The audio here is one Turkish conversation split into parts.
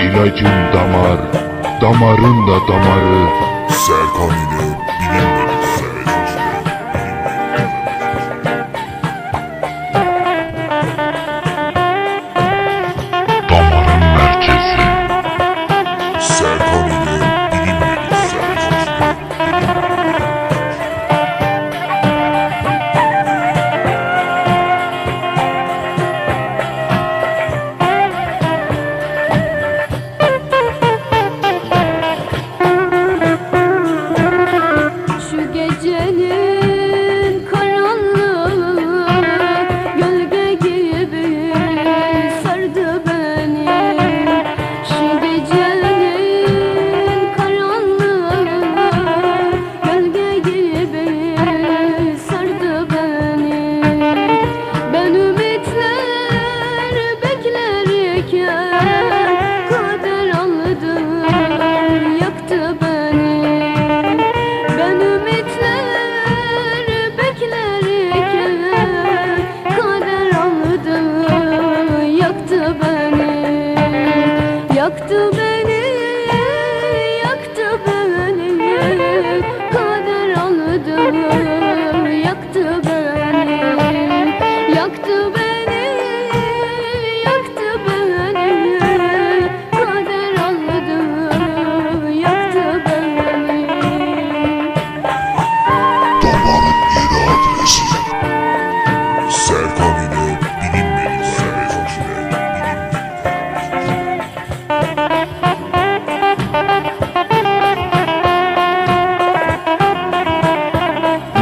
İlacın damar, damarın da damarı. Serkan ile bilinmedi yaktı beni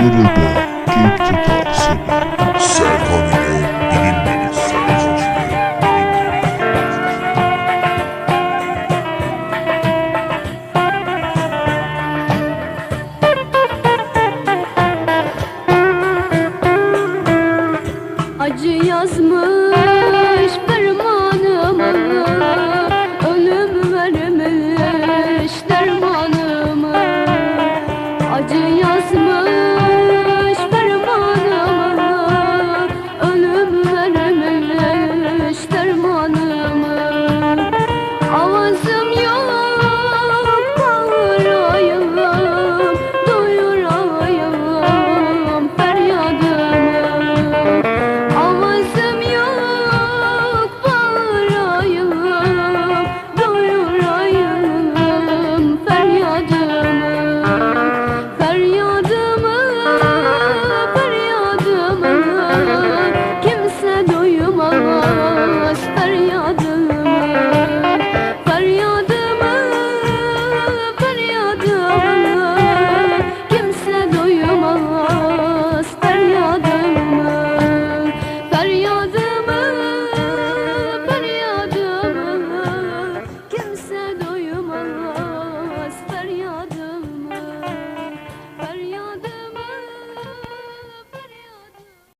Merhaba, Geekçe tavsiye. Serkan ile bilim bilim Serkan Acı yazmış fermanımı Ölüm vermiş Acı yazmış